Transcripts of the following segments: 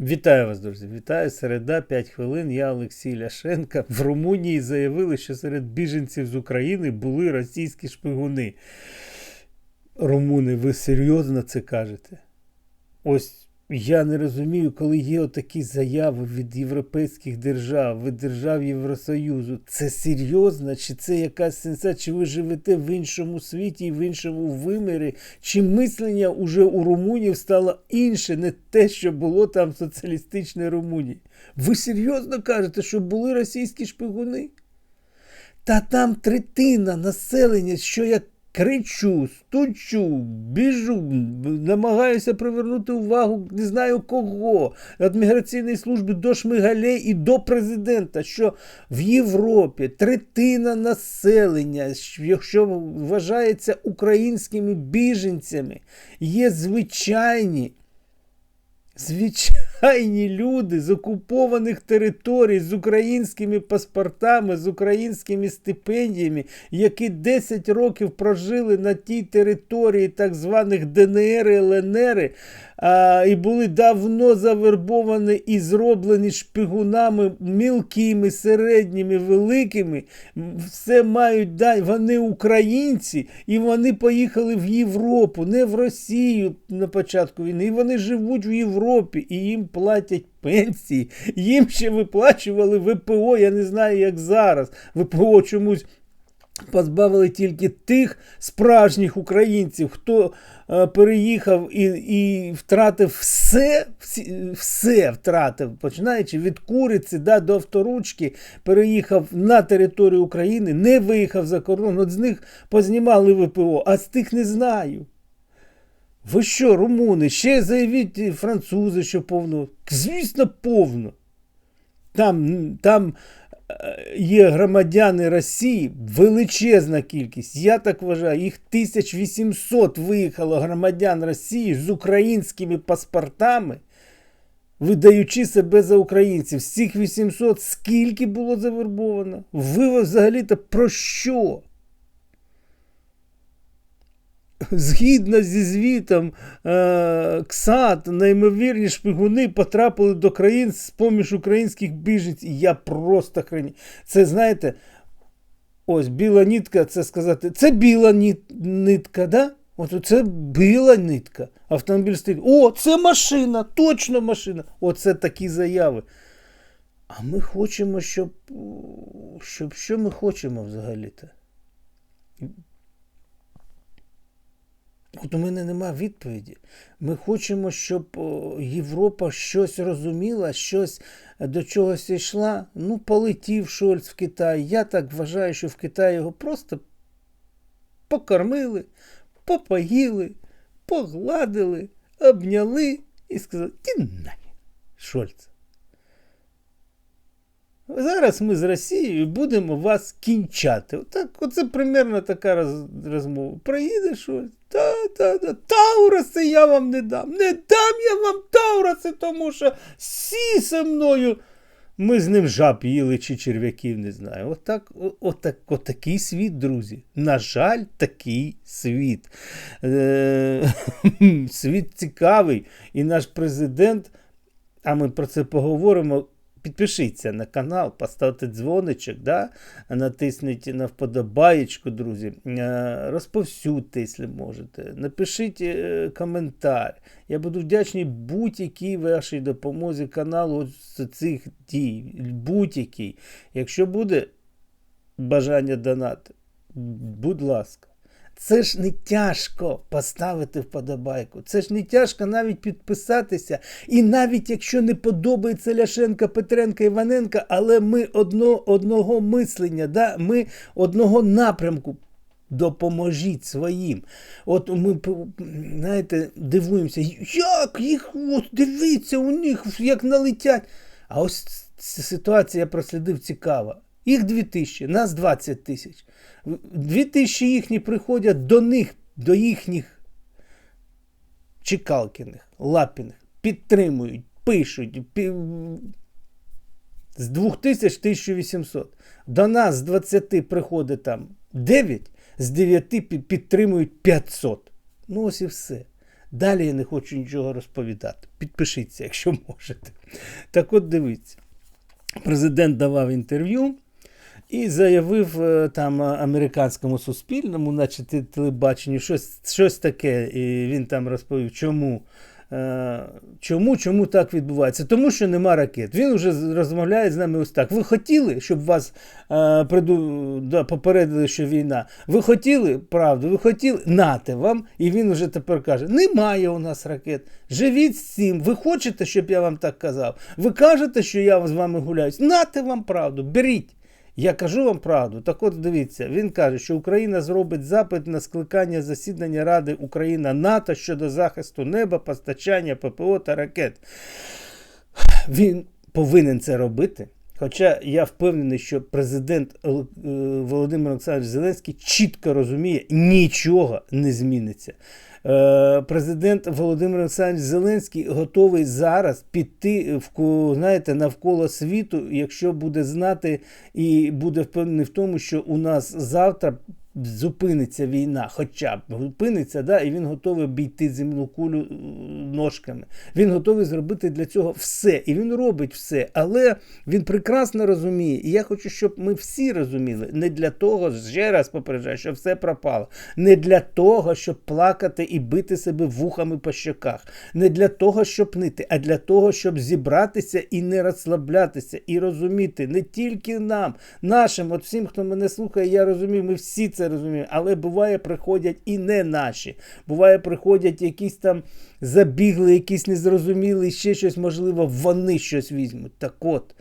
Вітаю вас, друзі. Вітаю. Середа, 5 хвилин. Я Олексій Ляшенка. В Румунії заявили, що серед біженців з України були російські шпигуни. Румуни, ви серйозно це кажете? Ось я не розумію, коли є отакі заяви від європейських держав, від держав Євросоюзу. Це серйозно? Чи це якась сенсація? Чи ви живете в іншому світі в іншому вимірі? Чи мислення уже у румунів стало інше, не те, що було там в соціалістичній Румунії? Ви серйозно кажете, що були російські шпигуни? Та там третина населення, що я кричу, стучу, біжу, намагаюся привернути увагу, не знаю кого, від міграційної служби до Шмигалей і до президента, що в Європі третина населення, якщо вважається українськими біженцями, є звичайні. Звичайні люди з окупованих територій, з українськими паспортами, з українськими стипендіями, які 10 років прожили на тій території так званих ДНР і ЛНР, а, і були давно завербовані і зроблені шпигунами мілкими, середніми, великими, все мають дай. Вони українці, і вони поїхали в Європу, не в Росію на початку війни. І вони живуть в Європі і їм платять пенсії. Їм ще виплачували ВПО. Я не знаю, як зараз. ВПО чомусь. Позбавили тільки тих справжніх українців, хто е, переїхав і і втратив все, всі, все втратив, починаючи від куриці да, до авторучки, переїхав на територію України, не виїхав за кордон. От з них познімали ВПО, а з тих не знаю. Ви що, румуни, ще заявіть французи, що повно. Звісно, повно. Там, там є громадяни Росії величезна кількість. Я так вважаю, їх 1800 виїхало громадян Росії з українськими паспортами, видаючи себе за українців. З цих 800 скільки було завербовано? Ви взагалі-то про що? Згідно зі звітом е, КСАТ, наймовірні шпигуни потрапили до країн з поміж українських біженців. Я просто храні. Це знаєте, ось біла нитка, це сказати, це біла нитка, да? От це біла нитка. Автомобіль стоїть. О, це машина, точно машина. Оце такі заяви. А ми хочемо, щоб. щоб що ми хочемо взагалі-то? От у мене нема відповіді. Ми хочемо, щоб Європа щось розуміла, щось до чогось йшла. Ну, полетів Шольц в Китай. Я так вважаю, що в Китаї його просто покормили, попоїли, погладили, обняли і сказали: Ті на, Шольц. Зараз ми з Росією будемо вас кінчати. Отак, Оце примерно така роз, розмова. Приїде щось. Та, та, та, Таураси я вам не дам. Не дам я вам Таураси, тому що всі зі мною. Ми з ним жаб їли чи черв'яків, не знаю. Отак, отак, отакий світ, друзі. На жаль, такий світ. Е, Світ цікавий. І наш президент, а ми про це поговоримо. Підпишіться на канал, поставте дзвоничок, да? натисніть на вподобаєчку, друзі. Е, розповсюдьте, якщо можете. Напишіть е, коментар. Я буду вдячний будь-якій вашій допомозі каналу з цих дій. Будь-якій. Якщо буде бажання донати, будь ласка. Це ж не тяжко поставити вподобайку. Це ж не тяжко навіть підписатися. І навіть якщо не подобається Ляшенка, Петренка, Іваненка, але ми одно, одного мислення, да? ми одного напрямку. Допоможіть своїм. От ми знаєте, дивуємося, як їх от дивіться, у них як налетять. А ось ситуація я прослідив цікава. Їх 2 тисячі, нас 20 тисяч. Дві тисячі їхні приходять до них, до їхніх Чекалкіних, Лапіних, підтримують, пишуть. З 2000 1800. До нас з 20 приходить там 9, з 9 підтримують 500. Ну ось і все. Далі я не хочу нічого розповідати. Підпишіться, якщо можете. Так от дивіться. Президент давав інтерв'ю і заявив е, там е, американському суспільному, наче те- телебаченню, щось, щось таке. І він там розповів, чому. е, Чому, чому так відбувається? Тому що нема ракет. Він вже розмовляє з нами ось так. Ви хотіли, щоб вас приду, да, попередили, що війна? Ви хотіли правду? Ви хотіли? Нате вам. І він вже тепер каже: немає у нас ракет. Живіть з цим. Ви хочете, щоб я вам так казав? Ви кажете, що я з вами гуляю? Нате вам правду, беріть. Я кажу вам правду. Так от дивіться, він каже, що Україна зробить запит на скликання засідання Ради Україна НАТО щодо захисту неба, постачання ППО та ракет. Він повинен це робити. Хоча я впевнений, що президент е, Володимир Олександрович Зеленський чітко розуміє, нічого не зміниться. Е, Президент Володимир Олександрович Зеленський готовий зараз піти в знаєте, навколо світу, якщо буде знати і буде впевнений в тому, що у нас завтра зупиниться війна, хоча б зупиниться, да, і він готовий обійти земну кулю е, ножками. Він готовий зробити для цього все. І він робить все. Але він прекрасно розуміє. І я хочу, щоб ми всі розуміли, не для того, ще раз попереджаю, що все пропало. Не для того, щоб плакати і бити себе вухами по щоках. Не для того, щоб нити, а для того, щоб зібратися і не розслаблятися, і розуміти не тільки нам, нашим, от всім, хто мене слухає, я розумію, ми всі це розуміємо. Але буває, приходять і не наші. Буває, приходять якісь там забігли, якісь незрозумілі, ще щось, можливо, вони щось візьмуть. Так от.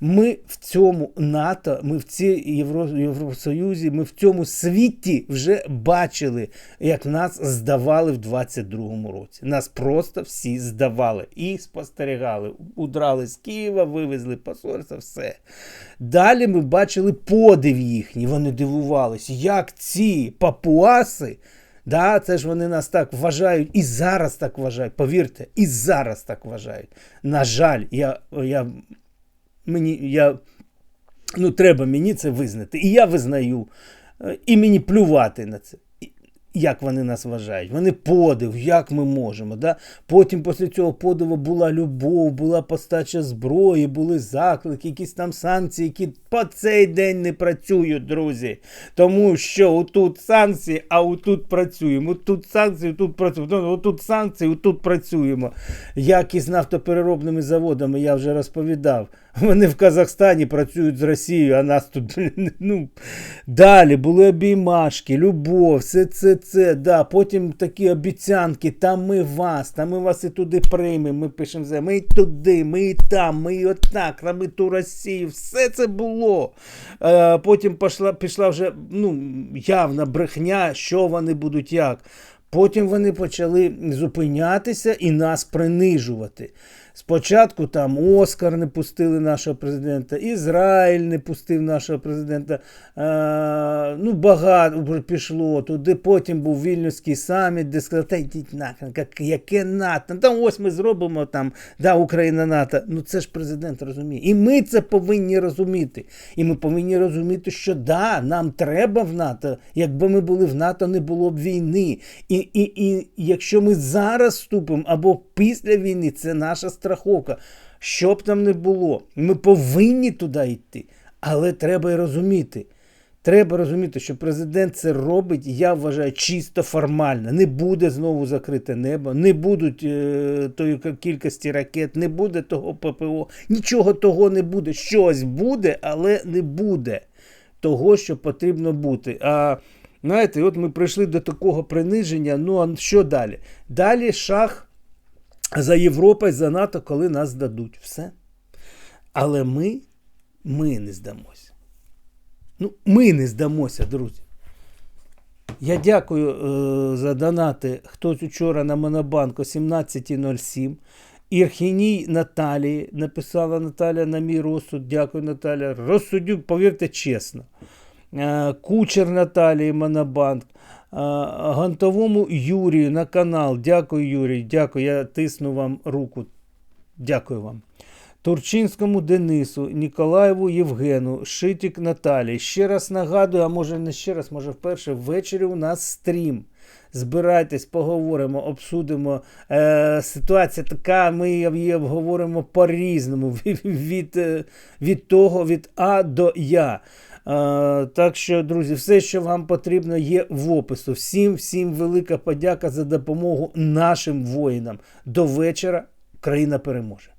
Ми в цьому НАТО, ми в цій Євро, Євросоюзі, ми в цьому світі вже бачили, як нас здавали в 22-му році. Нас просто всі здавали і спостерігали. Удрали з Києва, вивезли посольство, все. Далі ми бачили подив їхній. Вони дивувалися, як ці папуаси. Да, це ж вони нас так вважають і зараз так вважають. Повірте, і зараз так вважають. На жаль, я, я мені я, ну, треба мені це визнати. І я визнаю, Е, і мені плювати на це. Як вони нас вважають? Вони подив, як ми можемо. Да? Потім після цього подиву була любов, була постача зброї, були заклики, якісь там санкції, які по цей день не працюють, друзі. Тому що отут санкції, а отут працюємо. Тут санкції, тут працюємо. Ну, Отут санкції, отут працюємо. Як із нафтопереробними заводами я вже розповідав. Вони в Казахстані працюють з Росією, а нас тут. ну, Далі були обіймашки, любов, все це, це, да. Потім такі обіцянки, там ми вас, там ми вас і туди приймемо. Ми пишемо, ми і туди, ми і там, ми і отак, а ми ту Росію. Все це було. Е, потім пішла, пішла вже ну, явна брехня, що вони будуть як. Потім вони почали зупинятися і нас принижувати. Спочатку там Оскар не пустили нашого президента, Ізраїль не пустив нашого президента. Е, ну, багато пішло туди. Потім був Вільнюський саміт, де сказали, та йдіть нахрен, як, яке НАТО? Там ось ми зробимо там, да, Україна НАТО. Ну це ж президент розуміє. І ми це повинні розуміти. І ми повинні розуміти, що да, нам треба в НАТО. Якби ми були в НАТО, не було б війни. І, і, і якщо ми зараз вступимо або після війни, це наша страховка. Що б там не було, ми повинні туди йти. Але треба й розуміти. Треба розуміти, що президент це робить, я вважаю, чисто формально. Не буде знову закрите небо, не будуть е, тої кількості ракет, не буде того ППО, нічого того не буде. Щось буде, але не буде того, що потрібно бути. А знаєте, от ми прийшли до такого приниження. Ну а що далі? Далі шах за Європою, за НАТО, коли нас здадуть. Все. Але ми, ми не здамося. Ну, ми не здамося, друзі. Я дякую е, за донати. Хтось учора на Монобанку 17.07. Ірхіній Наталії написала Наталя на мій розсуд. Дякую, Наталя. Розсудю, повірте чесно. Е, Кучер Наталії Монобанк. Е, Гантовому Юрію на канал. Дякую, Юрій. Дякую. Я тисну вам руку. Дякую вам. Турчинському Денису, Ніколаєву Євгену, Шитік Наталі. Ще раз нагадую, а може не ще раз, може вперше, ввечері у нас стрім. збирайтесь, поговоримо, обсудимо. Е, ситуація така, ми її обговоримо по-різному, від, від, від того, від А до Я. Е, так що, друзі, все, що вам потрібно, є в опису. Всім, всім велика подяка за допомогу нашим воїнам. До вечора країна переможе.